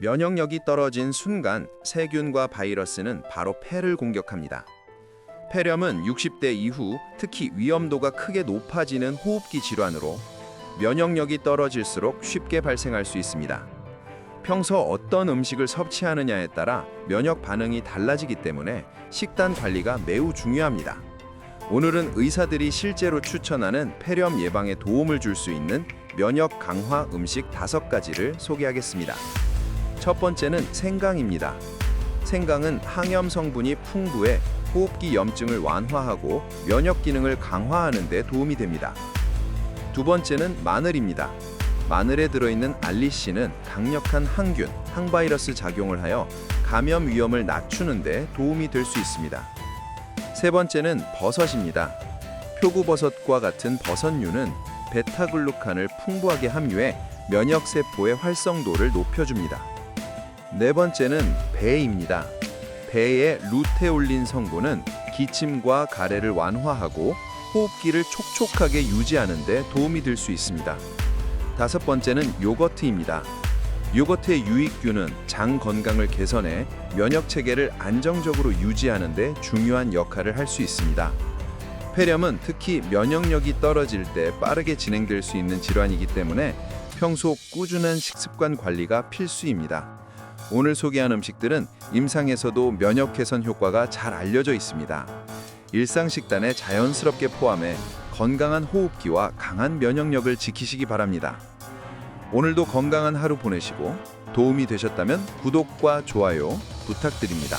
면역력이 떨어진 순간 세균과 바이러스는 바로 폐를 공격합니다. 폐렴은 60대 이후 특히 위험도가 크게 높아지는 호흡기 질환으로 면역력이 떨어질수록 쉽게 발생할 수 있습니다. 평소 어떤 음식을 섭취하느냐에 따라 면역 반응이 달라지기 때문에 식단 관리가 매우 중요합니다. 오늘은 의사들이 실제로 추천하는 폐렴 예방에 도움을 줄 수 있는 면역 강화 음식 다섯 가지를 소개하겠습니다. 첫 번째는 생강입니다. 생강은 항염 성분이 풍부해 호흡기 염증을 완화하고 면역 기능을 강화하는 데 도움이 됩니다. 두 번째는 마늘입니다. 마늘에 들어있는 알리신은 강력한 항균, 항바이러스 작용을 하여 감염 위험을 낮추는 데 도움이 될 수 있습니다. 세 번째는 버섯입니다. 표고버섯과 같은 버섯류는 베타글루칸을 풍부하게 함유해 면역 세포의 활성도를 높여줍니다. 네 번째는 배입니다. 배의 루테올린 성분은 기침과 가래를 완화하고 호흡기를 촉촉하게 유지하는 데 도움이 될 수 있습니다. 다섯 번째는 요거트입니다. 요거트의 유익균은 장 건강을 개선해 면역 체계를 안정적으로 유지하는 데 중요한 역할을 할 수 있습니다. 폐렴은 특히 면역력이 떨어질 때 빠르게 진행될 수 있는 질환이기 때문에 평소 꾸준한 식습관 관리가 필수입니다. 오늘 소개한 음식들은 임상에서도 면역 개선 효과가 잘 알려져 있습니다. 일상 식단에 자연스럽게 포함해 건강한 호흡기와 강한 면역력을 지키시기 바랍니다. 오늘도 건강한 하루 보내시고 도움이 되셨다면 구독과 좋아요 부탁드립니다.